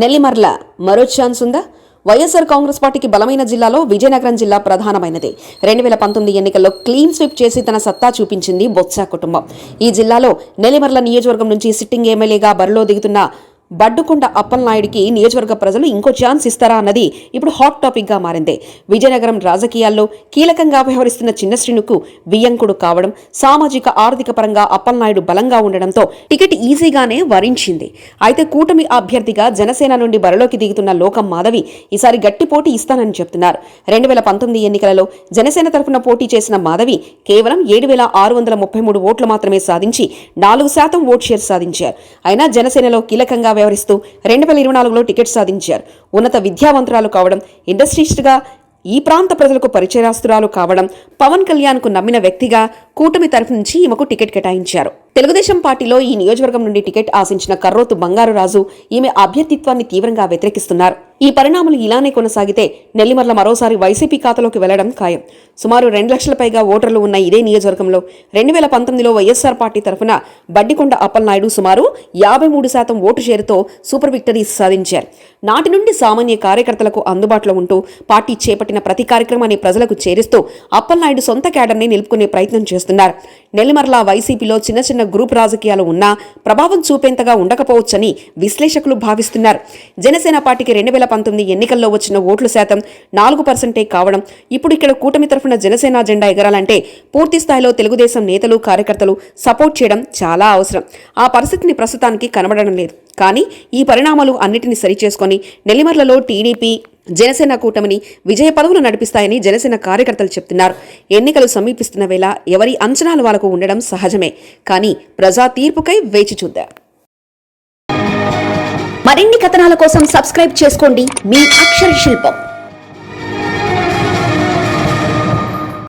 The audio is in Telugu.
నెల్లిమర్ల. మరో ఛాన్స్ ఉందా? వైఎస్ఆర్ కాంగ్రెస్ పార్టీకి బలమైన జిల్లాలో విజయనగరం జిల్లా ప్రధానమైనది. రెండు వేల పంతొమ్మిది ఎన్నికల్లో క్లీన్ స్వీప్ చేసి తన సత్తా చూపించింది బొత్స కుటుంబం. ఈ జిల్లాలో నెల్లిమర్ల నియోజకవర్గం నుంచి సిట్టింగ్ ఎమ్మెల్యేగా బరిలో దిగుతున్న బడ్డుకొండ అప్పలనాయుడికి నియోజకవర్గ ప్రజలు ఇంకో ఛాన్స్ ఇస్తారా అన్నది ఇప్పుడు హాట్ టాపిక్గా మారింది. విజయనగరం రాజకీయాల్లో కీలకంగా వ్యవహరిస్తున్న చిన్న శ్రీనుకు వియ్యంకుడు కావడం సామాజిక ఆర్థిక పరంగా అప్పలనాయుడు బలంగా ఉండడంతో టికెట్ ఈజీగానే వరించింది. అయితే కూటమి అభ్యర్థిగా జనసేన నుండి బరిలోకి దిగుతున్న లోకం మాధవి ఈసారి గట్టి పోటీ ఇస్తానని చెప్తున్నారు. రెండు వేల పంతొమ్మిది ఎన్నికలలో జనసేన తరఫున పోటీ చేసిన మాధవి కేవలం ఏడు వేల ఆరు వందల ముప్పై మూడు ఓట్లు మాత్రమే సాధించి నాలుగు శాతం ఓట్ షేర్ సాధించారు. అయినా జనసేనలో కీలకంగా వ్యవహరిస్తూ రెండు వేల ఇరవై నాలుగులో టికెట్ సాధించారు. ఉన్నత విద్యావంతురాలు కావడం ఇండస్ట్రీస్ట్గా ఈ ప్రాంత ప్రజలకు పరిచయాస్తురాలు కావడం పవన్ కళ్యాణ్కు నమ్మిన వ్యక్తిగా కూటమి తరఫు నుంచి ఈమెకు టికెట్ కేటాయించారు. తెలుగుదేశం పార్టీలో ఈ నియోజకవర్గం నుండి టికెట్ ఆశించిన కర్రోతు బంగారురాజు ఈమె అభ్యర్థిత్వాన్ని తీవ్రంగా వ్యతిరేకిస్తున్నారు. ఈ పరిణామాలు ఇలానే కొనసాగితే నెల్లిమర్ల మరోసారి వైసీపీ ఖాతాలోకి వెళ్ళడం ఖాయం. సుమారు రెండు లక్షల పైగా ఓటర్లు ఉన్న ఇదే నియోజకవర్గంలో రెండు వేల పంతొమ్మిదిలో వైఎస్ఆర్ పార్టీ తరఫున బడ్డికొండ అప్పలనాయుడు సుమారు యాభై మూడు శాతం ఓటు షేరుతో సూపర్ విక్టరీస్ సాధించారు. నాటి నుండి సామాన్య కార్యకర్తలకు అందుబాటులో ఉంటూ పార్టీ చేపట్టిన ప్రతి కార్యక్రమాన్ని ప్రజలకు చేరుస్తూ అప్పలనాయుడు సొంత క్యాడర్ని నిలుపుకునే ప్రయత్నం చేస్తున్నారు. నెల్లిమర్ల వైసీపీలో చిన్న చిన్న గ్రూప్ రాజకీయాలు ఉన్నా ప్రభావం చూపేంతగా ఉండకపోవచ్చని విశ్లేషకులు భావిస్తున్నారు. జనసేన పార్టీకి రెండు వేల పంతొమ్మిది ఎన్నికల్లో వచ్చిన ఓట్ల శాతం నాలుగు పర్సెంటే కావడం ఇప్పుడు ఇక్కడ కూటమి తరఫున జనసేన జెండా ఎగరాలంటే పూర్తి స్థాయిలో తెలుగుదేశం నేతలు కార్యకర్తలు సపోర్ట్ చేయడం చాలా అవసరం. ఆ పరిస్థితిని ప్రస్తుతానికి కనబడడం లేదు. కానీ ఈ పరిణామాలు అన్నిటిని సరిచేసుకొని నెల్లిమర్లలో టీడీపీ జనసేన కూటమిని విజయ పదవులు నడిపిస్తాయని జనసేన కార్యకర్తలు చెప్తున్నారు. ఎన్నికలు సమీపిస్తున్న వేళ ఎవరి అంచనాలు వాళ్ళకు ఉండడం సహజమే. కానీ ప్రజా తీర్పుకై వేచి చూద్దాం. మరిన్ని కథనాల కోసం సబ్స్క్రైబ్ చేసుకోండి. మీ అక్షర శిల్పం.